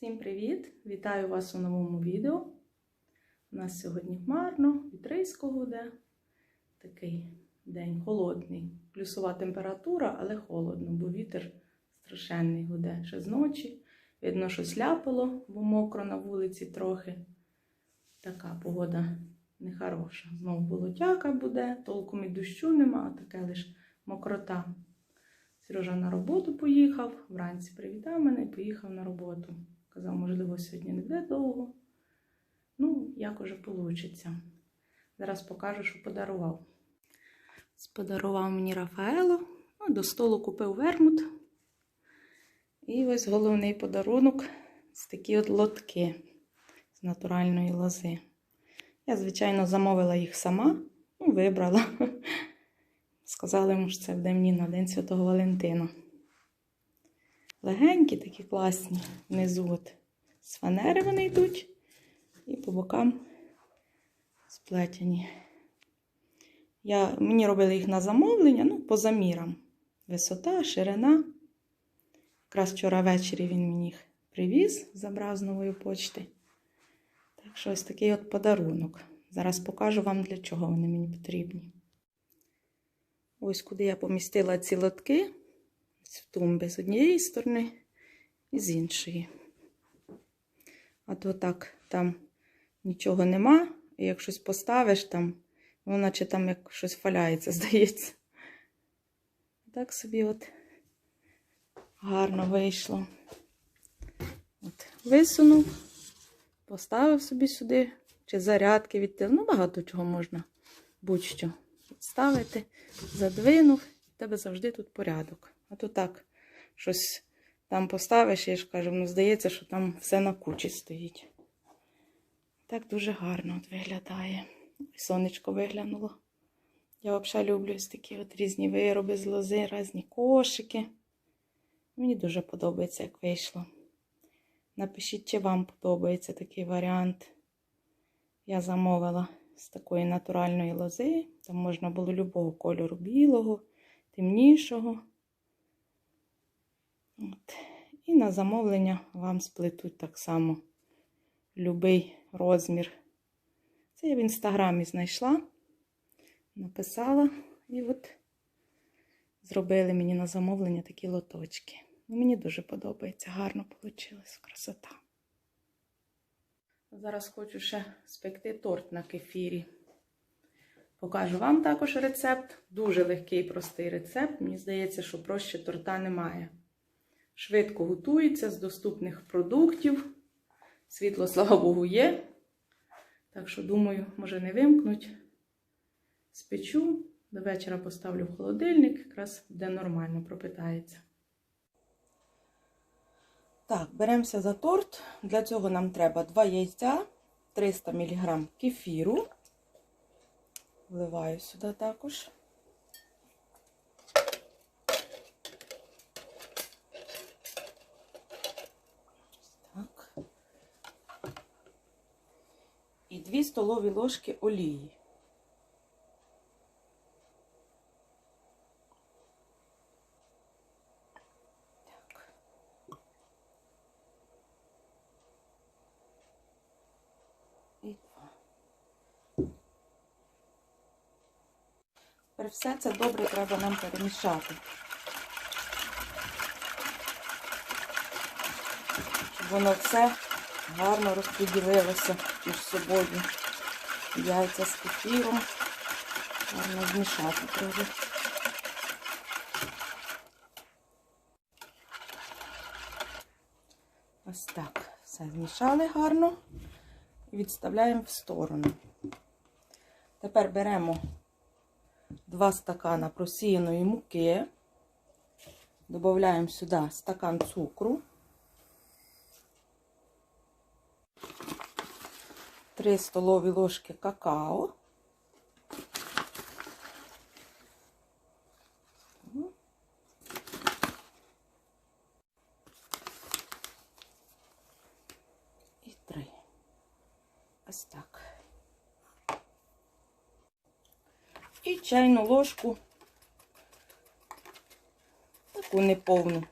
Всім привіт! Вітаю вас у новому відео. У нас сьогодні хмарно, вітрейсько гуде. Такий день холодний. Плюсова температура, але холодно, бо вітер страшенний гуде ще з ночі. Видно, що сляпало, бо мокро на вулиці трохи. Така погода нехороша. Знову болотяка буде, толком і дощу нема, а таке лише мокрота. Сережа на роботу поїхав, вранці привітав мене і поїхав на роботу. Казав, можливо, сьогодні не буде довго. Ну, як уже вийде. Зараз покажу, що подарував. Подарував мені Рафаело, ну, до столу купив вермут. І ось головний подарунок з такі от лотки з натуральної лози. Я, звичайно, замовила їх сама, ну, вибрала. Сказали що це буде мені на День Святого Валентина. Легенькі, такі класні. Внизу от з фанери вони йдуть. І по бокам сплетені. Я, мені робили їх на замовлення, ну, по замірам. Висота, ширина. Якраз вчора ввечері він мені їх привіз, забрав з нової почти. Так що ось такий от подарунок. Зараз покажу вам, для чого вони мені потрібні. Ось куди я помістила ці лотки. В тумби з однієї сторони і з іншої. А то так, там нічого нема. І як щось поставиш там, воно наче там як щось валяється, здається. Так собі от гарно вийшло. От, Висунув, поставив собі сюди, чи зарядки від Ну, багато чого можна будь-що ставити, задвинув, і тебе завжди тут порядок. А то так, щось там поставиш, я ж кажу, ну здається, що там все на кучі стоїть. Так дуже гарно от виглядає. Сонечко виглянуло. Я взагалі люблю ось такі от різні вироби з лози, різні кошики. Мені дуже подобається, як вийшло. Напишіть, чи вам подобається такий варіант. Я замовила з такої натуральної лози. Там можна було любого кольору білого, темнішого. От. І на замовлення вам сплетуть так само любий розмір. Це я в інстаграмі знайшла, написала і от зробили мені на замовлення такі лоточки. Ну, Мені дуже подобається, гарно вийшло, красота. Зараз хочу ще спекти торт на кефірі. Покажу вам також рецепт. Дуже легкий, і простий рецепт. Мені здається, що проще торта немає. Швидко готується з доступних продуктів. Світло, слава Богу, є. Так що, думаю, може не вимкнуть. Спечу, до вечора поставлю в холодильник, якраз буде нормально пропитається. Так, беремося за торт. Для цього нам треба 2 яйця, 300 мг кефіру. Вливаю сюди також. Так. І 2 столові ложки олії. Тепер все це добре треба нам перемішати. Воно все гарно розподілилося між собою. Яйця з кефіром. Гарно змішати трохи. Ось так. Все змішали гарно і відставляємо в сторону. Тепер беремо 2 стакана просіяної муки, додаємо сюди стакан цукру, 3 столові ложки какао. І 3. Ось так. І чайну ложку, таку неповну,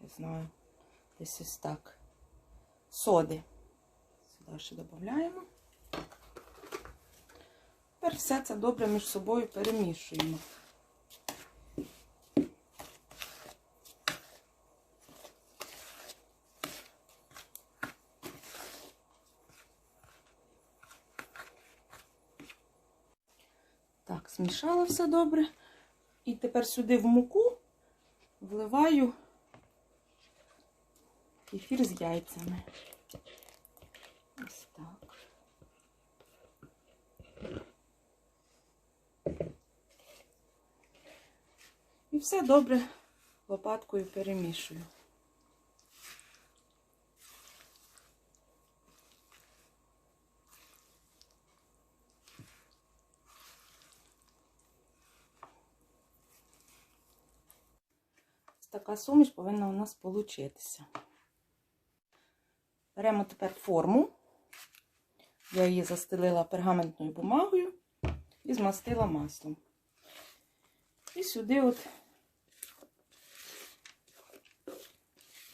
не знаю, десь ось так. соди. Сюди ще додаємо. Тепер все це добре між собою перемішуємо. Так, змішала все добре. І тепер сюди в муку вливаю кефір з яйцями. Ось так. І все добре лопаткою перемішую. Така суміш повинна у нас получитися. Беремо тепер форму. Я її застелила пергаментною бумагою і змастила маслом. І сюди от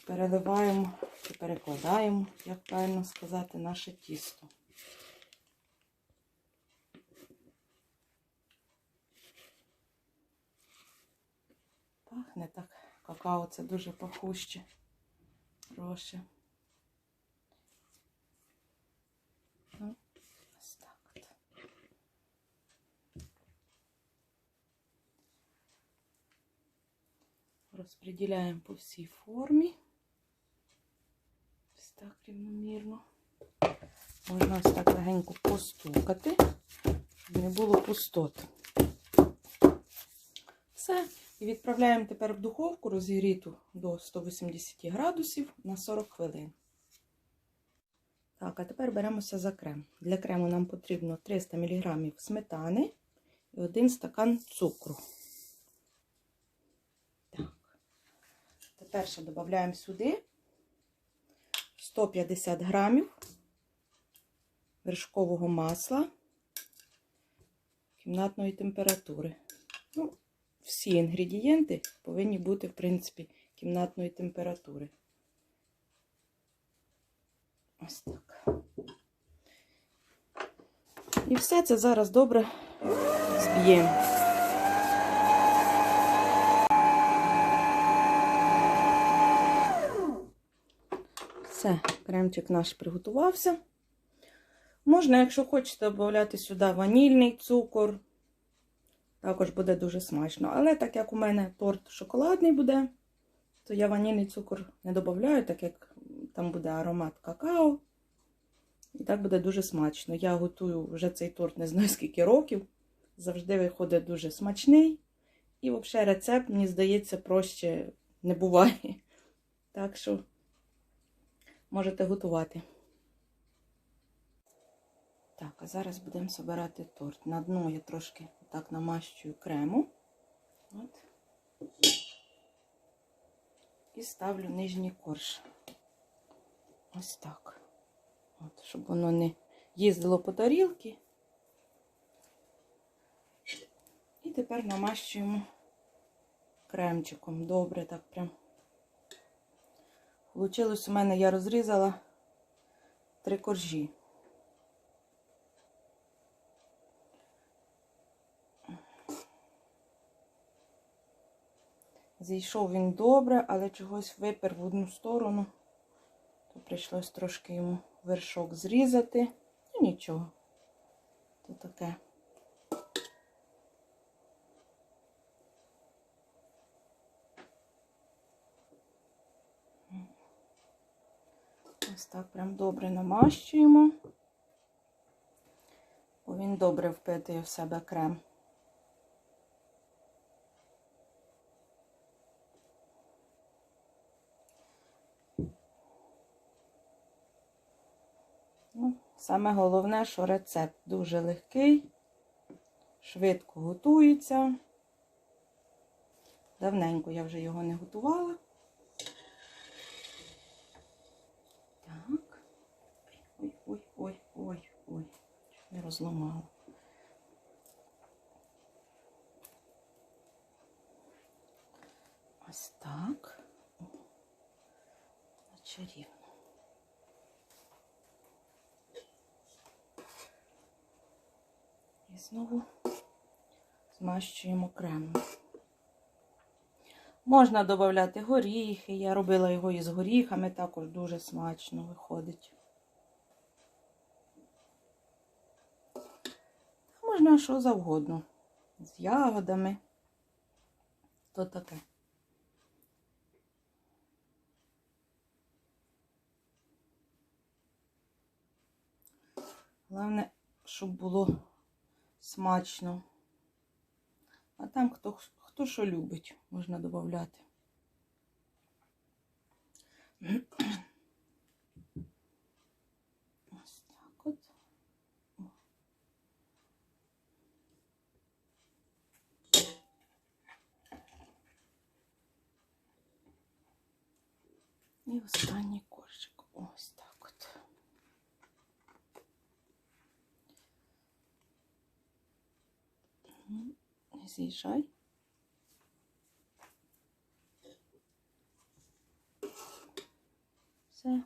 переливаємо чи перекладаємо, як правильно сказати, наше тісто. Пахне так. Какао це дуже пахуще. Хороше. Ну, ось так от. По всій формі. Так рівномірно. Можна ось так легенько постукати, щоб не було пустот. Все. І відправляємо тепер в духовку розігріту до 180 градусів на 40 хвилин. Так, а тепер беремося за крем. Для крему нам потрібно 300 мг сметани і 1 стакан цукру. Так. Тепер ще додаємо сюди 150 грамів вершкового масла кімнатної температури. Ну, всі інгредієнти повинні бути, в принципі, кімнатної температури. Ось так. І все це зараз добре зб'ємо. Все, кремчик наш приготувався. Можна, якщо хочете, додати сюди ванільний цукор. Також буде дуже смачно. Але так як у мене торт шоколадний буде, то я ванільний цукор не додаю, так як там буде аромат какао. І так буде дуже смачно. Я готую вже цей торт не знаю скільки років. Завжди виходить дуже смачний. І взагалі рецепт, мені здається, проще не буває. Так що можете готувати. Так, а зараз будемо збирати торт. На дно я трошки так намащую крему. От. І ставлю нижній корж. Ось так. От, щоб воно не їздило по тарілки. І тепер намащуємо кремчиком. Добре, так прям. Получилось у мене, я розрізала три коржі. Зійшов він добре, але чогось випер в одну сторону, то прийшлось трошки йому вершок зрізати. Ну нічого. То таке. Ось так прям добре намащуємо, бо він добре впитує в себе крем. Ну, Саме головне, що рецепт дуже легкий, швидко готується. Давненько я вже його не готувала. розламала. Ось так. О, чарівно. І знову змащуємо кремом. Можна додати горіхи, я робила його із горіхами, також дуже смачно виходить. Можна що завгодно. З ягодами. То таке. Головне, щоб було смачно. А там хто, хто що любить, можна додати. Ось так от. О. І останній коржик. Ось так от. Не з'їжджай. Все.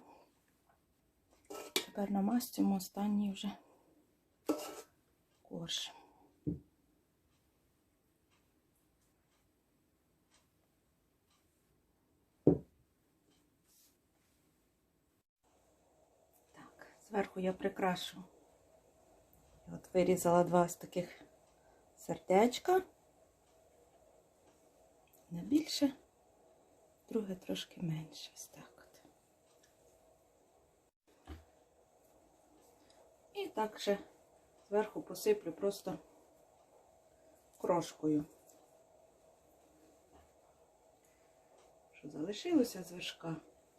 Тепер намастимо останній вже корж. Так, зверху я прикрашу. От вирізала два з таких сердечка. Не більше, друге трошки менше. Ось так от. І так ще зверху посиплю просто крошкою. Що залишилося з вершка,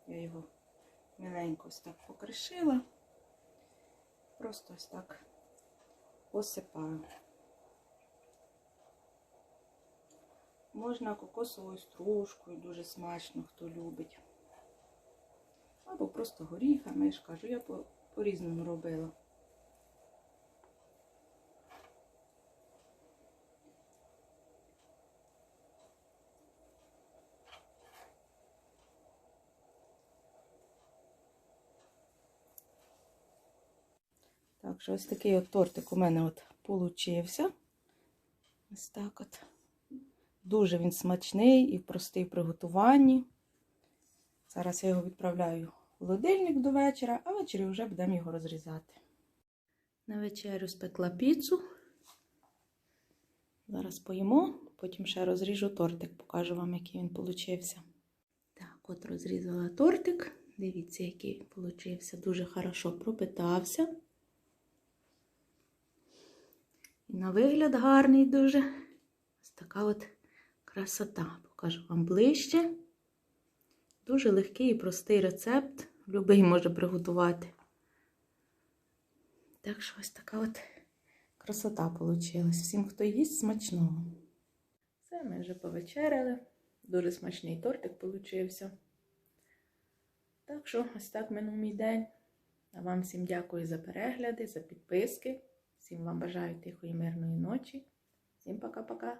я його миленько ось так покришила. Просто ось так посипаю. Можна кокосовою стружкою, дуже смачно, хто любить. Або просто горіхами, я ж кажу, я по- по-різному робила. Так що ось такий от тортик у мене от получився. Ось так от. Дуже він смачний і простий в приготуванні. Зараз я його відправляю в холодильник до вечора, а ввечері вже будемо його розрізати. На вечерю спекла піцу. Зараз поїмо, потім ще розріжу тортик, покажу вам, який він получився. Так, от розрізала тортик. Дивіться, який він получився. Дуже хорошо пропитався. І на вигляд гарний дуже. Ось така от красота. Покажу вам ближче. Дуже легкий і простий рецепт. Любий може приготувати. Так що ось така от красота вийшла. Всім, хто їсть, смачного. Все, ми вже повечеряли. Дуже смачний тортик получився. Так що, ось так минув мій день. А вам всім дякую за перегляди, за підписки. Всім вам бажаю тихої мирної ночі. Всім пока-пока.